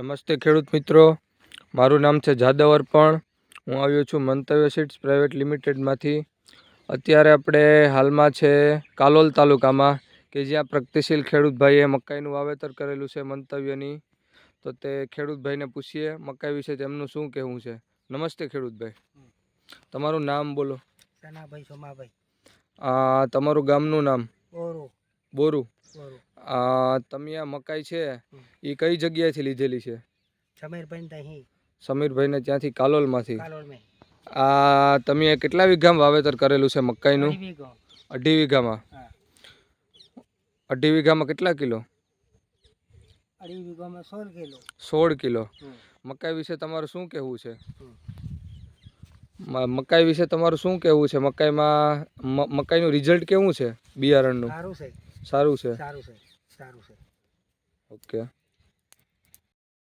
નમસ્તે ખેડૂત મિત્રો. મારું નામ છે જાદવ અર્પણ. હું આવ્યો છું મંતવ્ય સીડ્સ પ્રાઇવેટ લિમિટેડમાંથી. અત્યારે આપણે હાલમાં છે કાલોલ તાલુકામાં કે જ્યાં પ્રગતિશીલ ખેડૂતભાઈએ મકાઈનું વાવેતર કરેલું છે મંતવ્યની. તો તે ખેડૂતભાઈને પૂછીએ મકાઈ વિશે તેમનું શું કહેવું છે? નમસ્તે ખેડૂતભાઈ. તમારું નામ બોલો. સનાભાઈ સોમાભાઈ. તમારું ગામનું નામ? બોરું. તમે આ મકાઈ છે એ કઈ જગ્યાએથી લીધેલી છે? સમીરભાઈ ને ત્યાંથી કાલોલમાંથી. આ તમે કેટલા વીઘામાં વાવેતર કરેલું છે મકાઈનું? અઢી વીઘામાં? અઢી વીઘામાં કેટલા કિલો? સોળ કિલો. મકાઈ વિશે તમારું શું કહેવું છે? મકાઈ વિશે તમારું શું કહેવું છે? મકાઈમાં મકાઈનું રિઝલ્ટ કેવું છે? બિયારણનું? સારું છે. સારું છે. સારું છે સારું છે. ઓકે